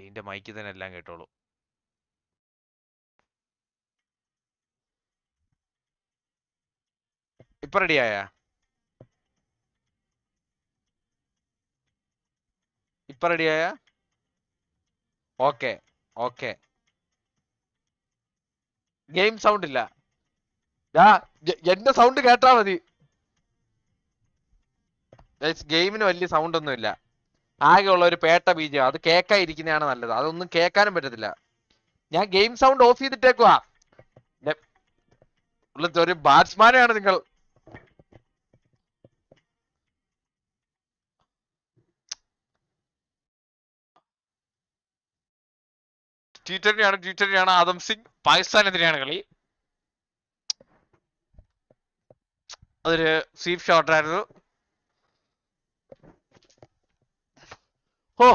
ഇതിന്റെ മൈക്കിൽ തന്നെ എല്ലാം കേട്ടോളൂ. ഇപ്പൊ റെഡിയായ ഇപ്പൊ റെഡിയായ ഓക്കെ ഓക്കെ ഗെയിം സൗണ്ട് ഇല്ല. എന്റെ സൗണ്ട് കേട്ടാ മതി. ഗെയിമിന് വലിയ സൗണ്ട് ഒന്നും ഇല്ല ആകെ ഉള്ള ഒരു പേട്ട ബീജം. അത് കേക്കായിരിക്കുന്നതാണ് നല്ലത്. അതൊന്നും കേൾക്കാനും പറ്റത്തില്ല. ഞാൻ ഗെയിം സൗണ്ട് ഓഫ് ചെയ്തിട്ടേക്കുവാ. ഒരു ബാറ്റ്സ്മാനാണ് നിങ്ങൾ. ടി ട്വന്റിയാണ് ആദം സിംഗ്. പാകിസ്ഥാനെതിരെയാണ് കളി. അതൊരു സ്വീപ് ഷോട്ടായിരുന്നു. ഓ.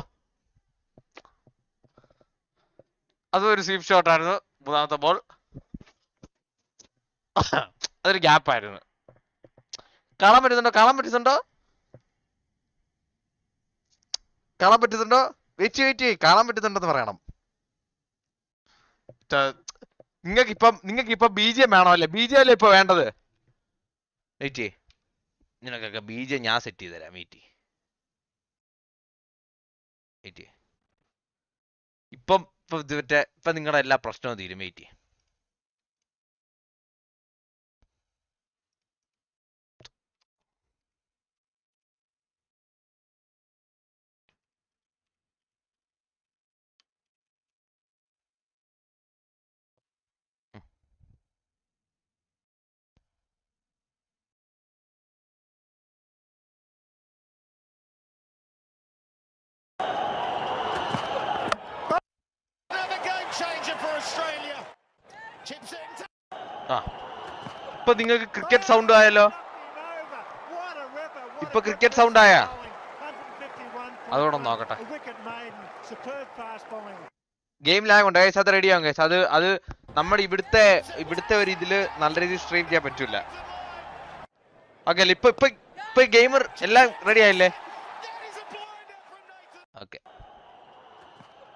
അതും ഒരു സ്വീപ് ഷോട്ടായിരുന്നു മൂന്നാമത്തെ ബോൾ അതൊരു ഗ്യാപ്പ് ആയിരുന്നു. കാണാൻ പറ്റുന്നുണ്ടോ? കാണാൻ പറ്റുന്നുണ്ടോ? കാണാൻ പറ്റുന്നുണ്ടോ? വെയിറ്റ് വെയിറ്റ് കാണാൻ പറ്റുന്നുണ്ടെന്ന് പറയണം. നിങ്ങൾക്ക് ഇപ്പം നിങ്ങൾക്ക് ഇപ്പം ബി ജെ വേണോ അല്ലേ? ബി ജെ അല്ലേ ഇപ്പൊ വേണ്ടത്? വെയിറ്റ് നിനക്കൊക്കെ ബി ജെ ഞാൻ സെറ്റ് ചെയ്ത് തരാം വെയിറ്റ് വെയിറ്റ് ഇപ്പം ഇപ്പം മറ്റേ ഇപ്പം നിങ്ങളുടെ എല്ലാ പ്രശ്നവും തീരും വെയിറ്റ് ഇപ്പൊ നിങ്ങൾക്ക് ക്രിക്കറ്റ് സൗണ്ട് ആയല്ലോ. ഇപ്പൊ ക്രിക്കറ്റ് സൗണ്ട് ആയാ? അതോടെ നോക്കട്ടെ. ഗെയിം ലാഗ് ഉണ്ട്. അത് റെഡി ആവും. അത് അത് നമ്മൾ ഇവിടുത്തെ ഇവിടുത്തെ ഒരു ഇതിൽ നല്ല രീതിയിൽ സ്ട്രീം ചെയ്യാൻ പറ്റൂല. ഓക്കെ അല്ലേ? ഇപ്പൊ ഇപ്പൊ ഇപ്പൊ ഗെയിമർ എല്ലാം റെഡി ആയില്ലേ? Okay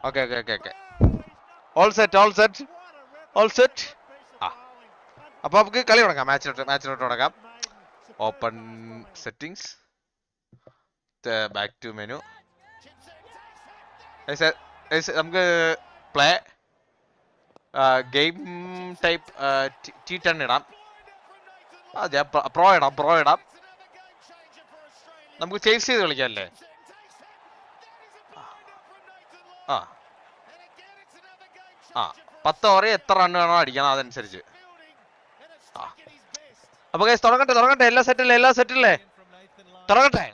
okay okay okay okay all set all set all set ആ. അപ്പൊ നമുക്ക് കളി തുടങ്ങാം. മാച്ചിലോട്ട് മാച്ചിലോട്ട് തുടങ്ങാം. Open settings back to menu നമുക്ക് play game type T ten ഇടാം. അതെ പ്രോ ഇടാം പ്രോ ഇടാം. നമുക്ക് ചേസ് ചെയ്ത് കളിക്കാം അല്ലേ ആ. ആ. പത്ത് ഓവർ എത്ര റൺ വേണോ അടിക്കണം അതനുസരിച്ച്. അപ്പൊ കേസ് തുടങ്ങട്ടെ തുടങ്ങട്ടെ. എല്ലാ സെറ്റല്ലേ എല്ലാ സെറ്റല്ലേ തുടങ്ങട്ടെ.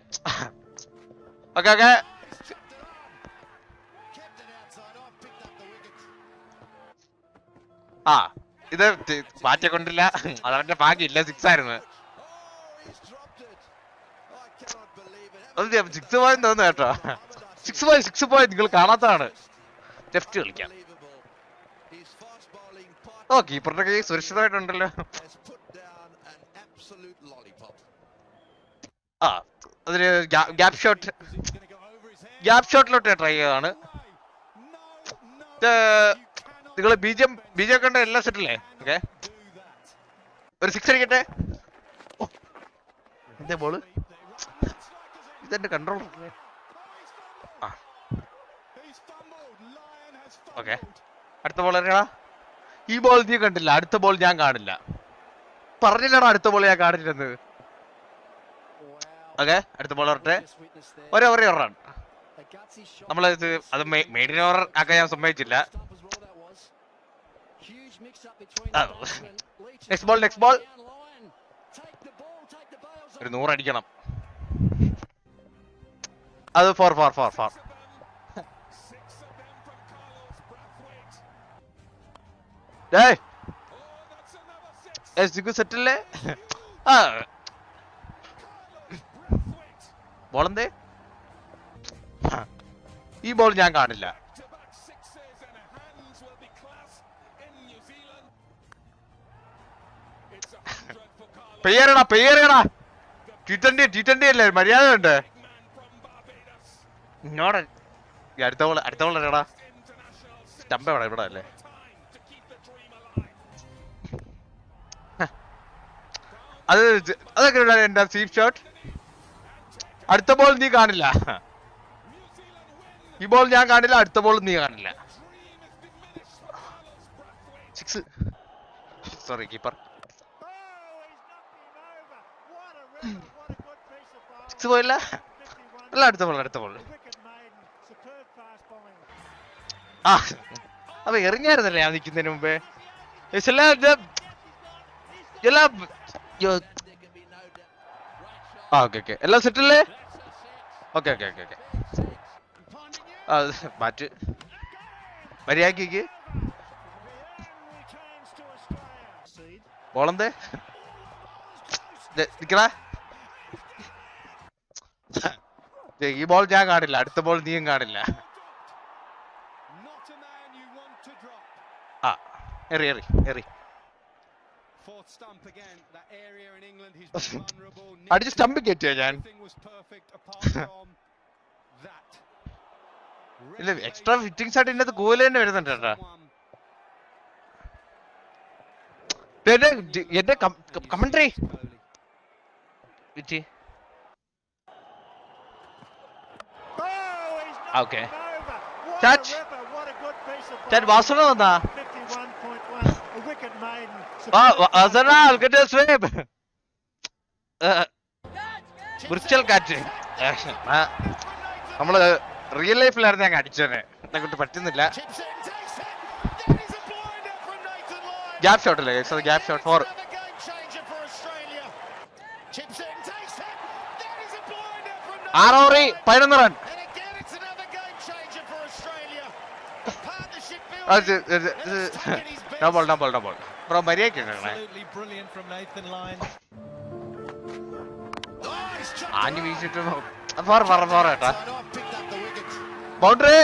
ഓക്കെ ഓക്കെ ആ ഇത് മാറ്റിക്കൊണ്ടില്ല അതവന്റെ ഭാഗ്യമില്ല സിക്സ് ആയിരുന്നു. സിക്സ് പോയിന്റ് തോന്നുന്നു കേട്ടോ. സിക്സ് പോയി സിക്സ് പോയി നിങ്ങൾ കാണാത്തതാണ്. ലെഫ്റ്റ് കളിക്കാം. ഓ കീപ്പറിന്റെ കൈ സുരക്ഷിതമായിട്ടുണ്ടല്ലോ. ആ അതിന് ഗ്യാപ് ഷോട്ട് ഗ്യാപ് ഷോട്ടിലോട്ട് ട്രൈ ചെയ്തതാണ് നിങ്ങൾ ബീജം ബീജം കണ്ട എല്ലാം സെറ്റ് അല്ലേ? ഓക്കെ. ഒരു സിക്സ് അടിക്കട്ടെ. എന്തേ ബോൾ ഇതെന്റെ കൺട്രോൾ ഓക്കെ. അടുത്ത ബോൾ എറിയടാ ഈ ബോൾ നീ കണ്ടില്ല അടുത്ത ബോൾ ഞാൻ കാണില്ല. പറഞ്ഞില്ലടാ അടുത്ത ബോൾ ഞാൻ കാണില്ലെന്ന് ഓക്കെ അടുത്ത ബോൾ വരട്ടെ. ഒരേ ഒരേ റൺ നമ്മൾ അത് മെയ്ഡിൻ ഓവർ ആക്കാൻ ഞാൻ സമ്മതിച്ചില്ല. നെക്സ്റ്റ് ബോൾ നെക്സ്റ്റ് ബോൾ ഒരു നൂറടിക്കണം അത് ഫോർ ഫോർ ഫോർ ഫോർ സെറ്റല്ലേ? എന്തേ ഈ ബോൾ ഞാൻ കാണില്ല. പെയ്യറടാ പെയ്യറടാ. ടി ട്വന്റി അല്ലേ? മര്യാദ ഉണ്ട് അടുത്ത ബോൾ അടുത്ത ബോൾ എടാ സ്റ്റമ്പ് എവിടെ? ഇവിടെ അല്ലേ? അത് അതൊക്കെ എന്റെ സീഫ് ഷോട്ട് അടുത്ത ബോൾ നീ കാണില്ല. ഈ ബോൾ ഞാൻ കാണില്ല അടുത്ത ബോൾ നീ കാണില്ല. Six sorry keeper. സിക്സ് പോയില്ല? അല്ല അടുത്ത ബോൾ അടുത്ത ബോൾ. ആ അപ്പൊ എറിഞ്ഞായിരുന്നല്ലേ ഞാൻ നിൽക്കുന്നതിന് മുമ്പേ? എല്ലാ ആ ഓക്കെ ഓക്കെ എല്ലാം സെറ്റ് അല്ലേ ഓക്കെ ഓക്കെ ഓക്കെ ഓക്കെ മാറ്റ് മര്യാദയ്ക്ക് ബോളെന്തേ നിക്കടാ ഈ ബോൾ ഞാൻ കാണില്ല. അടുത്ത ബോൾ നീയും കാണില്ല. ആ എറി എറി എറി Fourth stump again. That area in England, he's been vulnerable. അടിച്ച് സ്റ്റമ്പ് കയറ്റിയോ ഞാൻ. ഇല്ല എക്സ്ട്രാ ഫിറ്റിംഗ്സ് ആയിട്ട് ഇതിനകത്ത് ഗോൽ തന്നെ വരുന്നുണ്ട് കേട്ടാ. എന്റെ എന്റെ കമന്ററി. വിറ്റി ഓക്കെ he's knocked വാസുണ him over. What Touch. a ripper, what a good piece of ഞാൻ bowling. വാസന വന്നാ 51.1. A wicket വസനാ അൽക്കറ്റ സ്വേബ് വിർച്വൽ കാറ്റ്. നമ്മൾ റിയൽ ലൈഫിലായിരുന്നു ഞാൻ അടിച്ചതന്നെ എന്നെ കൊണ്ട് പറ്റുന്നില്ല. ഗ്യാപ് ഷോട്ട് അല്ലേ? ഗ്യാപ് ഷോട്ട് ഫോർ ആറ് ഓവർ പതിനൊന്ന് run double double double bro. Oh, chucked ആഞ്ഞു വീശിട്ട് up the wicket. Boundary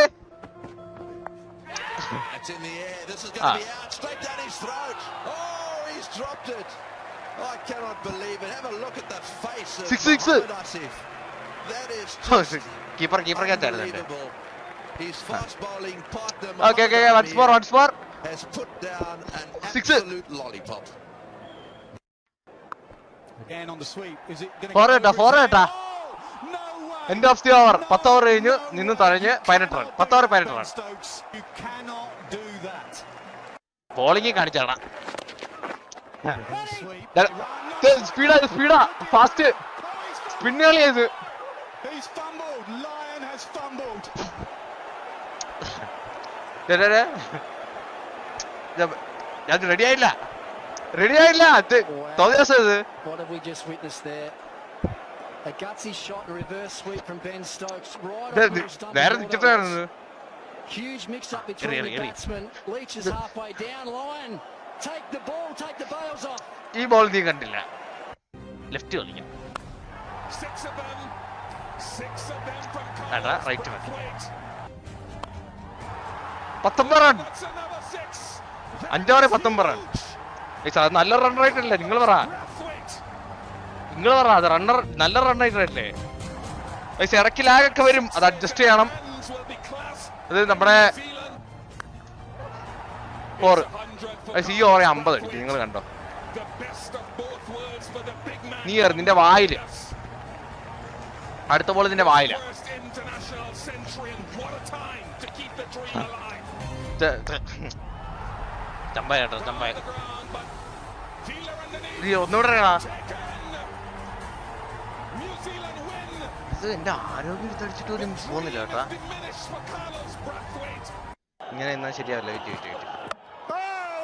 It's in the air. This is going to Ah. be out straight down his throat. Oh, he's dropped it. I cannot believe it. Have a look at the face of Six, six. Mohammad Asif. That is just keeper, എന്റെ unbelievable. His fast bowling partner okay okay Mohammad once more Amir once more has put down an Six. absolute lollipop. Again on the sweep. Is it going to കേട്ടാ, four way. End of the over പത്ത് over കഴിഞ്ഞു നിന്ന് തഴഞ്ഞ് പതിനെട്ട് run പത്ത് over പതിനെട്ട് run Stokes, you cannot do that. Bowling കാണിച്ചാണ്. സ്പീഡാ സ്പീഡാ ഫാസ്റ്റ് സ്പിന്ന് കളി ചെയ്ത് He's fumbled. Lyon has fumbled. ഞാൻ റെഡി ആയില്ല റെഡി ആയില്ല അത് തോന്നിയ ദിവസം ഇത് What have we just witnessed there? A gutsy shot, a reverse sweep from Ben Stokes. Right ഇത് up the stump. നേരെ of നിൽച്ചിട്ടായിരുന്നു Huge mix up between the batsmen. Leach is halfway down. Lyon, take the ball, take the bails off. ഈ ball നീ കണ്ടില്ല left കളിക്കാം Six of them. Six of them from അതാ Carlos right മതി പത്തൊമ്പത് run Six. അഞ്ചോറെ പത്തൊമ്പത് run അത് നല്ല റൺ റേറ്റ് അല്ലേ? നിങ്ങൾ പറ. നിങ്ങൾ പറ അത് റണ്ണർ നല്ല റൺ റേറ്റ് അല്ലേ? പൈസ ഇറക്കി ലാഗൊക്കെ വരും. അത് അഡ്ജസ്റ്റ് ചെയ്യണം. ഇത് നമ്മുടെ ഓറ് ഈ ഓറേ അമ്പത് അടിക്കും. നിങ്ങൾ കണ്ടോ. നീ എറി നിന്റെ വായിൽ അടുത്ത ബോൾ നിന്റെ വായില. ചമ്പായ കേട്ടോ ചമ്പായ. നീ ഒന്നുകൂടെ. ഇത് എന്റെ ആരോഗ്യം എടുത്തടിച്ചിട്ട് പോലും പോകുന്നില്ല കേട്ടാ. ഇങ്ങനെ എന്നാ ശരിയാവില്ല wait wait wait Oh,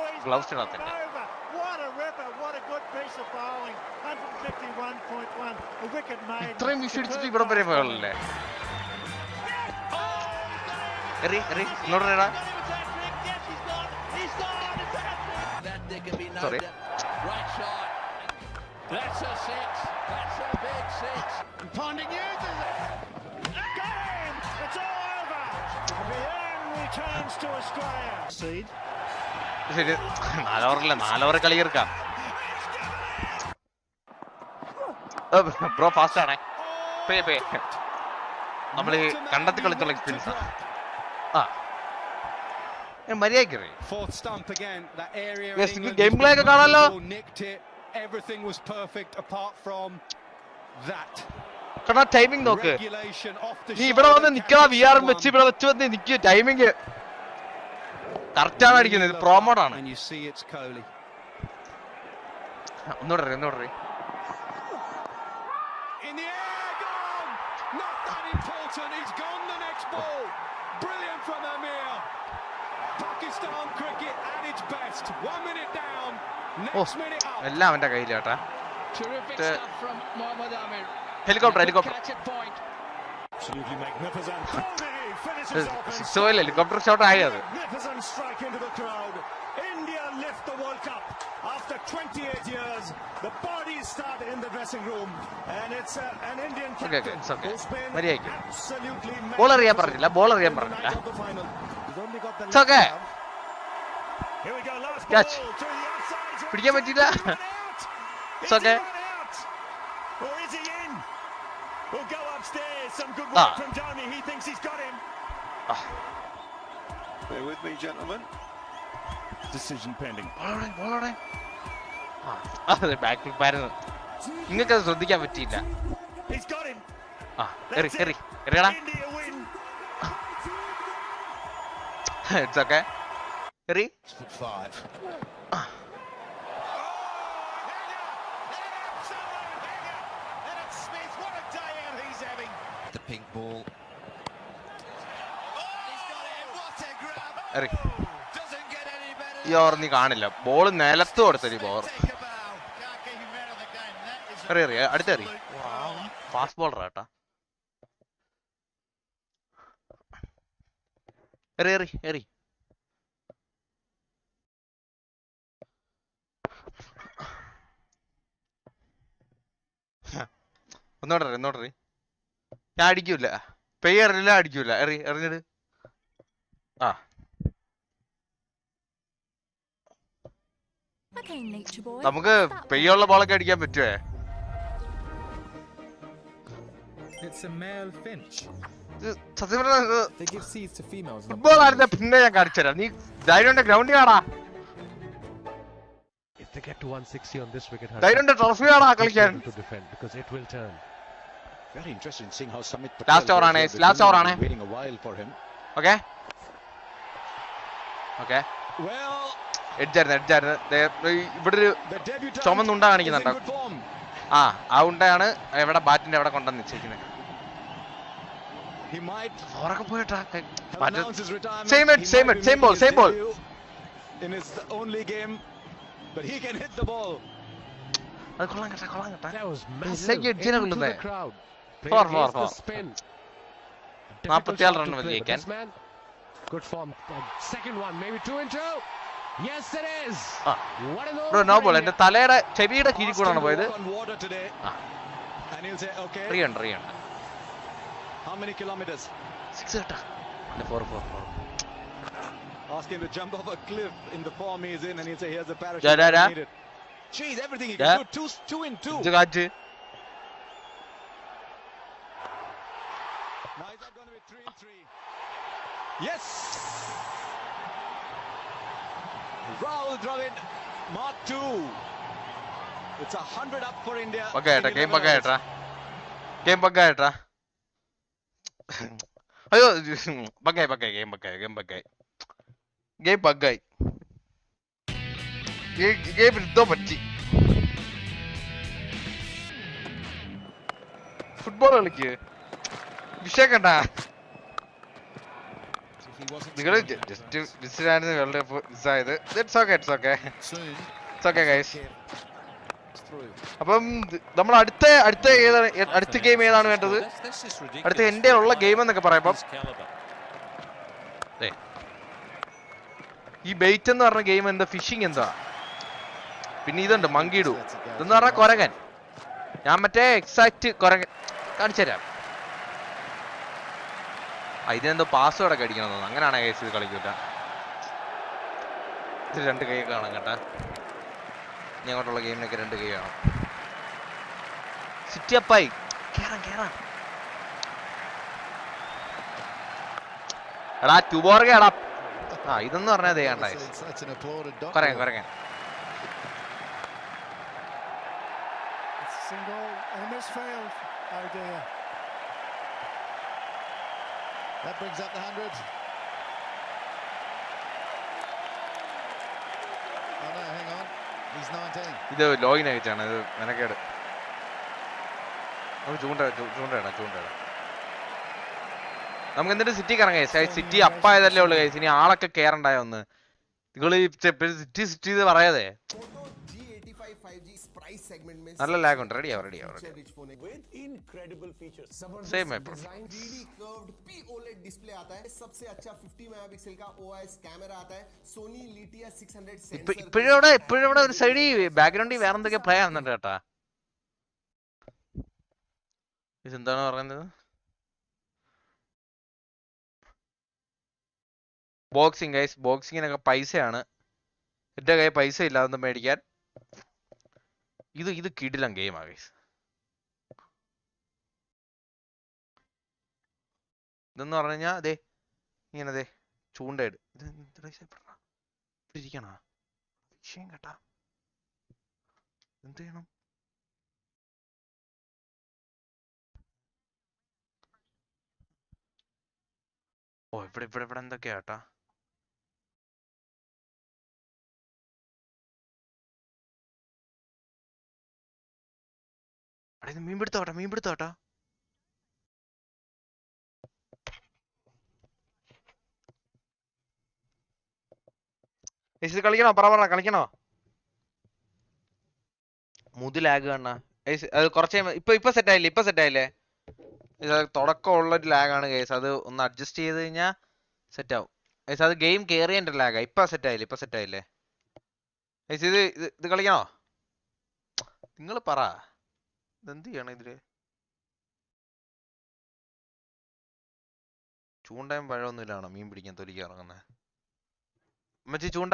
he's Gloves knocked are not it in there. over. What a ripper, what a good piece of bowling. 151.1. A wicket maiden. ഇത്രയും വിഷു അടിച്ചിട്ട് Superb ഇവിടെ വരെ. പോയല്ലേ എറി എറി ഇങ്ങോട്ട് Sorry. Right shot. That's a six. That's a big six. And Ponding uses it. Got him! It's all over. Bien returns to Australia. Seed. ശരി നാലോവറില്ല നാലോവർ കളി തീർക്കാം bro fast ആണേ പേ പേ നമ്മൾ കണ്ടത്തി കളിച്ചുള്ള എക്സ്പീരിയൻസ് ആ ഞാൻ മര്യാദയ്ക്ക് എറി Fourth stump again. That area. Yes, in നിങ്ങൾക്ക് മര്യാദയ്ക്കറിയാം game play ഒക്കെ കാണാലോ? Everything was perfect apart from that. കണ്ട ടൈമിംഗ് നോക്ക്. നീ ഇവിടെ വന്ന് നിൽക്കണ? വി ആർ വെച്ച് ഇവിടെ വെച്ച് വന്ന് നിൽക്കുക ടൈമിംഗ് കറക്റ്റാണ് അടിക്കുന്നത്. ഇത് പ്രോമോഡാണ് ഒന്നോട് അറിയ ഒന്നോട് അറിയ Pakistan cricket at its best. One minute down. Next minute up. എല്ലാം അവന്റെ കയ്യിലാട്ടാ. Helicopter helicopter Catch. Absolutely magnificent. Kohli finishes off in six പോയില്ല ഹെലികോപ്റ്റർ ഷോട്ട് ആയി അത്. India lift the World Cup after 28 years. The parties start in the dressing room, and it's a, an Indian Okay, captain okay, it's okay. who's been absolutely Bowler അറിയാൻ പറഞ്ഞില്ല ball അറിയാൻ പറഞ്ഞില്ല night of the final. He's only got the It's okay. left glove. Here we go, last Catch. ball to the outside. പിടിക്കാൻ പറ്റിയില്ല. Is he run out? It's Is okay. he run out? Or is he in? We'll go upstairs. Some good Ah. work from Downey. He thinks he's got him. Bear with me, gentlemen. Decision pending. ബോളോടെ, ബോളോടെ. ആ, അതെ back ഫ്ലിപ്പായിരുന്നു നിങ്ങൾക്ക് അത് ശ്രദ്ധിക്കാൻ പറ്റിയില്ല He's got him. ആ എറി എറി എറിയടാ a okay. Ready? Five. get any better. ഈ ഓവർ നീ കാണില്ല ബോൾ നിലത്ത് കൊടുത്തൊരു a bow. Can't keep him out of the game. That is a എറി എറി അടുത്ത എറി absolute ഫാസ്റ്റ് ബോളർ കേട്ടാ എറി എറി എറി ഒന്നോടറി ഒന്നോടറി. ഞാൻ അടിക്കൂല പെയ്യ എറിയില്ല അടിക്കൂല എറി എറിഞ്ഞിട് ആ. നമുക്ക് പെയ്യുള്ള ബോളൊക്കെ അടിക്കാൻ പറ്റുവേ It's a male finch. സത്യം പറഞ്ഞാ ഫുട്ബോൾ ആയിരുന്ന പിന്നെ ഞാൻ കാണിച്ചുതരാം നീ ധൈര്യം ഗ്രൗണ്ടിൽ കാണാ If they get to 160 on this wicket, to defend because it will turn. Very interesting seeing how Samit Last over ആണ്, last over ആണ്. Waiting a while for him. Okay. Okay. Well, എഡ്ജായിരുന്നു എഡ്ജായിരുന്നു ഇവിടെ ഒരു the debutant ചുമന്ന ഉണ്ട is in കാണിക്കുന്നുണ്ടോ. ആ ആ ഉണ്ടയാണ് എവിടെ ബാറ്റിന്റെ അവിടെ കൊണ്ടുവന്ന് വെച്ചിരിക്കുന്നത് He might ഓറൊക്കെ പോയിട്ടാ have bat announced his retirement. Same it, He same might it, be same ball, making his same ball. debut In his only game, but he can hit the ball. അത് കൊള്ളാം കേട്ടാ കൊള്ളാം കേട്ടാ That was It's massive like you're into the കൊള്ളുന്നേ. crowd. Four, Played four, against the four. spin. Difficult നാപ്പത്തിയാറ് shot run to മതി play, but ജയിക്കാൻ. this man, good form. Uh, Second one, maybe two and two. Yes, it is. Ah. What an bro over no for ball India. എന്റെ തലയുടെ ചെവിയുടെ കീഴിൽ Asked കൂടാണ് him to പോയത് walk on water today. How many kilometers? Six and no, four, four, four. Ask him to jump off a cliff in the form he's in, and he'll say, "Here's a parachute." Da, da, da. Needed. Jeez, everything he da. can do. Two, two in two. Now is that going to be three in three? Yes. Rahul Dravid, Mark two. It's a hundred up for India. Okay, in game, game, game, game, അയ്യോ പക്കായി പക്കായി game പക്കായി game പക്കായി game പക്കായി game എന്തോ പറ്റി football കളിക്ക് വിഷയക്കണ്ട നിങ്ങൾ ജസ്റ്റ് മിസ്സായിരുന്നു world cup മിസ്സായത് it's okay it's okay it's okay guys അപ്പം നമ്മൾ അടുത്ത അടുത്ത ഏതാണ് അടുത്ത ഗെയിം ഏതാണ് വേണ്ടത്? അടുത്ത എന്റെ ഉള്ള ഗെയിം എന്നൊക്കെ പറയാം. ഈ ബെയ്റ്റ് എന്ന് പറഞ്ഞ ഗെയിം എന്താ? ഫിഷിംഗ് എന്താ? പിന്നെ ഇതുണ്ട് മങ്കിടു ഇതെന്ന് പറഞ്ഞ കൊരകൻ ഞാൻ മറ്റേ എക്സാക്ട് കൊരകൻ കാണിച്ചു തരാം. ഇതിനെന്തോ പാസ്വേഡ് ഒക്കെ അടിക്കണം തോന്നുന്നു. അങ്ങനെയാണ് കേസ് ഇത് രണ്ട് കൈ കാണാം കേട്ടാ. ഇനി അങ്ങോട്ടുള്ള ഗെയിമിനൊക്കെ രണ്ട് കൈ കാണാം സിറ്റി അപ്പായി കേറാം കേറാം എടാ ട്യൂബോർഗ എടാ ആ ഇതെന്ന് പറഞ്ഞാൽ doctor. കുറയാൻ കുറയാൻ. Oh. That brings up the 100. ഇത് ലോഗിൻ ആയിട്ടാണ് ഇത് മെനക്കേട്. നമുക്ക് ചൂണ്ട ചൂണ്ടയിടാം ചൂണ്ടയിടാം നമുക്ക് എന്നിട്ട് സിറ്റി കറങ്ങാം സിറ്റി അപ്പായതല്ലേ ഉള്ളു കൈസ് ഇനി ആളൊക്കെ കേറണ്ടായ ഒന്ന്? നിങ്ങൾ സിറ്റി സിറ്റി ഇത് പറയാതെ. phone है With incredible features. सेम है 3D curved POLED display आता है सबसे अच्छा 50 मेगापिक्सल का OIS कैमरा आता है Sony Litia 600 ഇപ്പൊ sensor ഇപ്പോഴും അവിടെ ഇപ്പോഴും അവിടെ ഒരു സൈഡിൽ ബാക്ക്ഗ്രൗണ്ടിൽ വേറെ എന്തൊക്കെ പ്ലേ ആവുന്നുണ്ട് കേട്ടാ ഇതെന്താണ് പറയുന്നത് ബോക്സിങ് ഗൈസ് ബോക്സിങ്ങിനൊക്കെ പൈസയാണ് എന്റെ കയ്യിൽ പൈസ ഇല്ല അതൊന്നും മേടിക്കാൻ ഇത് ഇത് കിടിലം ഗെയിമാ ഗൈസ് ഇതെന്ന് പറഞ്ഞു കഴിഞ്ഞാൽ അതെ ഇങ്ങനെ അതെ ചൂണ്ടയിട് വിഷയം കേട്ടാ. എന്ത് ചെയ്യണം? ഓ ഇവിടെ ഇവിടെ ഇവിടെ എന്തൊക്കെയാ ഇത് മീൻ പിടുത്തോട്ടാ മീൻ പിടുത്തോട്ടോ ഇത് കളിക്കണോ? പറ പറ കളിക്കണോ? മുതി ലാഗ് കാണാ അത് കുറച്ച് ഇപ്പൊ ഇപ്പൊ സെറ്റ് ആയില്ലേ? ഇപ്പൊ സെറ്റ് ആയില്ലേ? ഇത് തുടക്കമുള്ള ഒരു ലാഗ് ആണ് കേസ് അത് ഒന്ന് അഡ്ജസ്റ്റ് ചെയ്ത് കഴിഞ്ഞാൽ സെറ്റ് ആവും. ഏസ് അത് ഗെയിം കേറിയതിന്റെ ലാഗാ ഇപ്പൊ സെറ്റ് ആയില്ലേ? ഇപ്പൊ സെറ്റ് ആയില്ലേ? ഏസ് ഇത് ഇത് ഇത് കളിക്കണോ? നിങ്ങൾ പറ. ഇതെന്ത് ചെയ്യണം ഇതിൽ? ചൂണ്ടയും പഴമൊന്നും ഇല്ലാണോ? മീൻ പിടിക്കാൻ തൊലിക്കാൻ ഇറങ്ങുന്നത് അമ്മച്ചി ചൂണ്ട?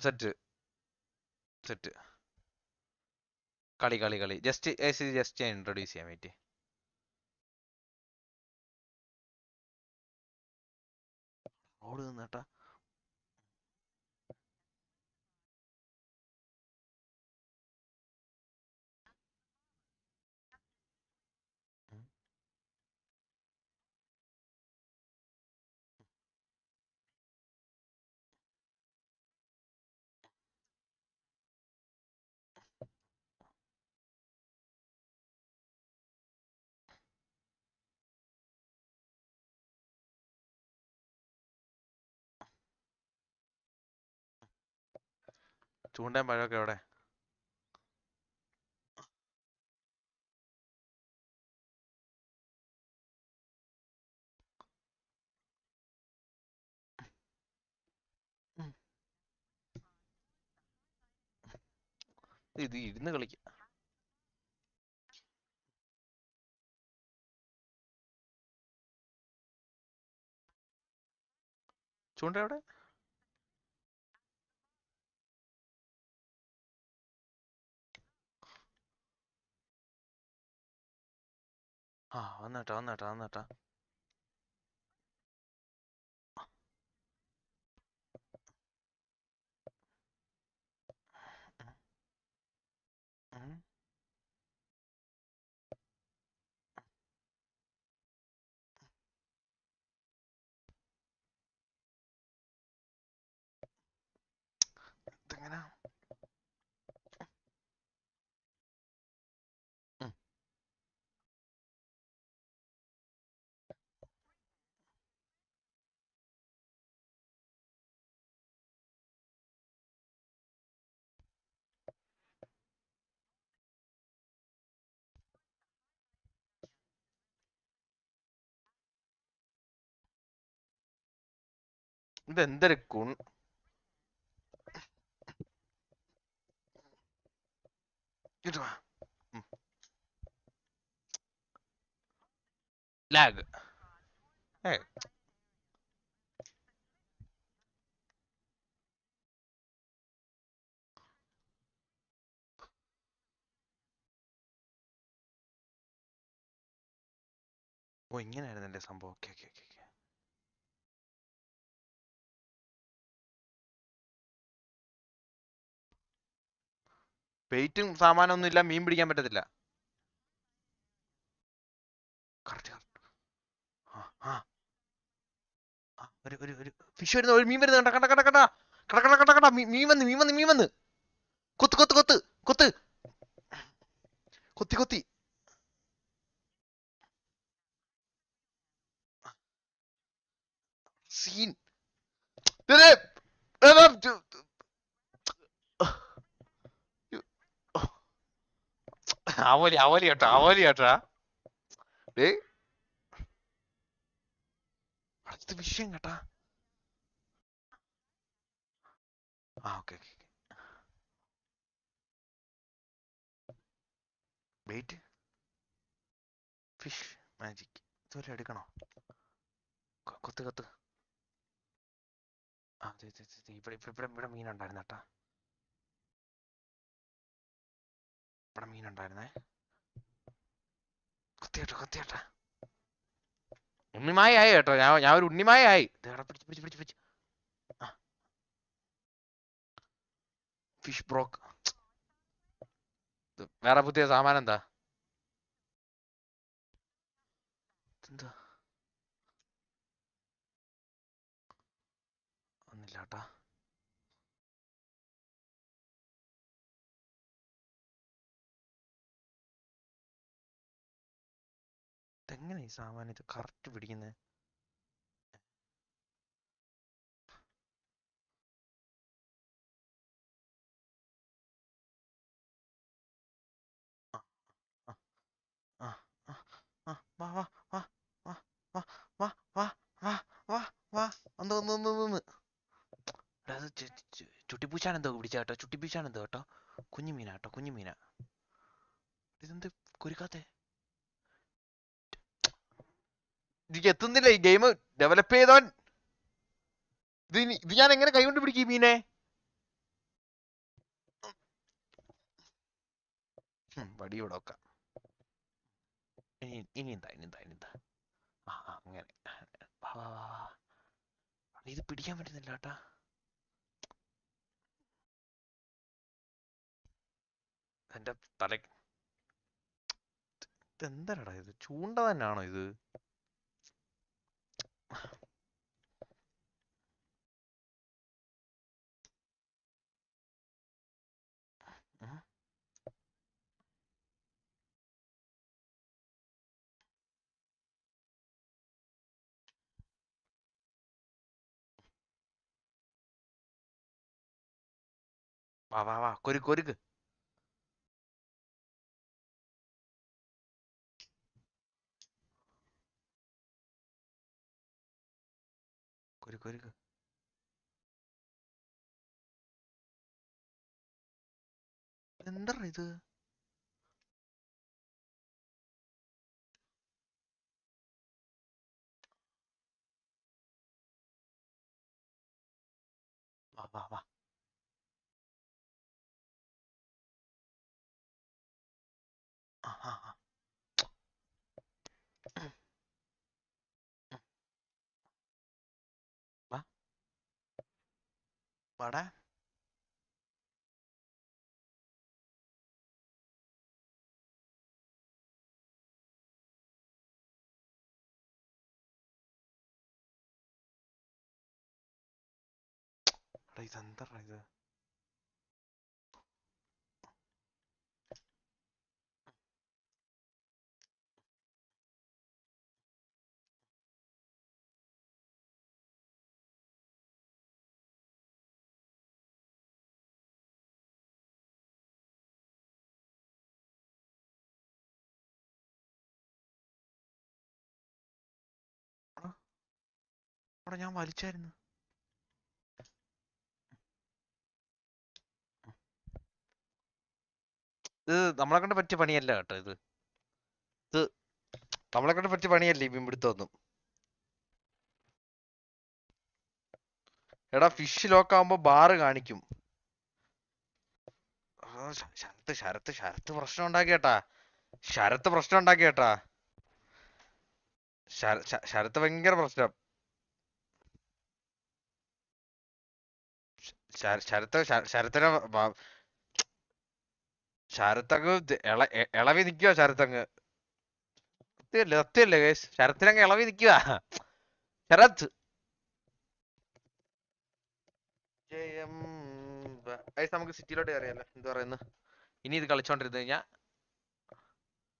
സെറ്റ്. സെറ്റ്. കളി കളി കളി. ജസ്റ്റ് ജസ്റ്റ് ഞാൻ ഇൻട്രൊഡ്യൂസ് ചെയ്യാൻ വേണ്ടി റോഡ് ചൂണ്ടയും പഴമൊക്കെ എവിടെ. ഇത് ഇരുന്ന് കളിക്ക ചൂണ്ട എവിടെ 啊，往哪找哪找哪找。嗯。Tengan out. ഇതെന്തൊരു കുൺ ഇങ്ങോട്ട് വാ. ഉം. ലാഗ്. ഏ. ഓ ഇങ്ങനെയായിരുന്നല്ലേ സംഭവം. Okay okay okay. പെയിറ്റും സാമാനൊന്നും ഇല്ല മീൻ പിടിക്കാൻ പറ്റത്തില്ല. ഒരു ഫിഷ് വരുന്ന ഒരു മീൻ വരുന്ന കണ്ട കണ്ട കണ്ട കണ്ട. കട കട കട കട. മീൻ വന്ന് മീൻ വന്ന് മീൻ വന്ന്. കൊത്ത് കൊത്ത് കൊത്ത് കൊത്ത്. കൊത്തി കൊത്തി. സീൻ അവലി അവലി കേട്ടോ അവലി കേട്ടാ. അടുത്ത വിഷയം കേട്ടാ. ആ okay okay wait fish magic ഇതുവരെ എടുക്കണോ? കൊത്ത് കൊത്ത്. ആ ഇവിടെ ഇവിടെ ഇവിടെ മീനുണ്ടായിരുന്നു കേട്ടാ ഇവിടെ മീനുണ്ടായിരുന്നേ. കൊത്തിയേട്ടോ കൊത്തിയേട്ടാ. ഉണ്ണിമായ ആയി കേട്ടോ. ഞാൻ ഞാൻ ഒരു ഉണ്ണിമായ ആയി പിടിച്ച് പിടിച്ച് പിടിച്ച് പിടിച്ച്. ഫിഷ് ബ്രോക്ക് വേറെ പുതിയ സാമാനം എന്താ എന്താ ഒന്നില്ല ഇതെങ്ങനെ ഈ സാമാനം ഇത് കറക്റ്റ് പിടിക്കുന്നത് ചുട്ടിപ്പൂച്ചാണെന്തോ പിടിച്ച കേട്ടോ ചുട്ടിപ്പൂച്ചാണെന്തോ കേട്ടോ കുഞ്ഞു മീനാ കേട്ടോ കുഞ്ഞു മീനാ ഇതെന്ത് കുരുക്കാത്തേ എനിക്ക് എത്തുന്നില്ല ഈ ഗെയിം ഡെവലപ്പ് ചെയ്തവൻ. ഇത് ഇത് ഞാൻ എങ്ങനെ കൈകൊണ്ട് പിടിക്കും മീനെ? വടി ഇവിടെ വെക്കാം. ഇനി ഇനി ഇനി എന്താ ഇനി എന്താ? ആ അങ്ങനെ. ഇത് പിടിക്കാൻ പറ്റുന്നില്ല കേട്ടാ എന്റെ തല ഇതെന്തരടാ ഇത്? ചൂണ്ട തന്നെയാണോ ഇത്? வா வா வா. கொருக்கு கொருக்கு 거리가 എന്താണ് ഇത് വാ വാ വാ வாடா இது வந்துடுறா இது. അവിടെ ഞാൻ വലിച്ചായിരുന്നു. ഇത് നമ്മളെ കൊണ്ട് പറ്റിയ പണിയല്ല കേട്ടോ ഇത്. ഇത് നമ്മളെ കൊണ്ട് പറ്റിയ പണിയല്ല ഈ മീൻപിടുത്തൊന്നും എടാ ഫിഷ് ലോക്ക് ആവുമ്പോ ബാറ് കാണിക്കും. ശരത്ത് ശരത്ത് ശരത്ത് പ്രശ്നം ഉണ്ടാക്കിയേട്ടാ ശരത്ത് പ്രശ്നം ഉണ്ടാക്കിയേട്ടാ ശരത്ത് ഭയങ്കര പ്രശ്നം. ശരത്ത് ശരത്തിനെ ശരത്തങ്ങ് ഇളവി നിക്കുവാ ശരത്തങ്ങ്. സത്യല്ലേ സത്യല്ലേ guys? ശരത്തിനങ്ങ് ഇളവി നിക്കുവാ. ശരത്. ജയം നമുക്ക് സിറ്റിയിലോട്ട് കയറിയല്ലോ എന്താ പറയുന്നു ഇനി ഇത് കളിച്ചോണ്ടിരുന്നു കഴിഞ്ഞാൽ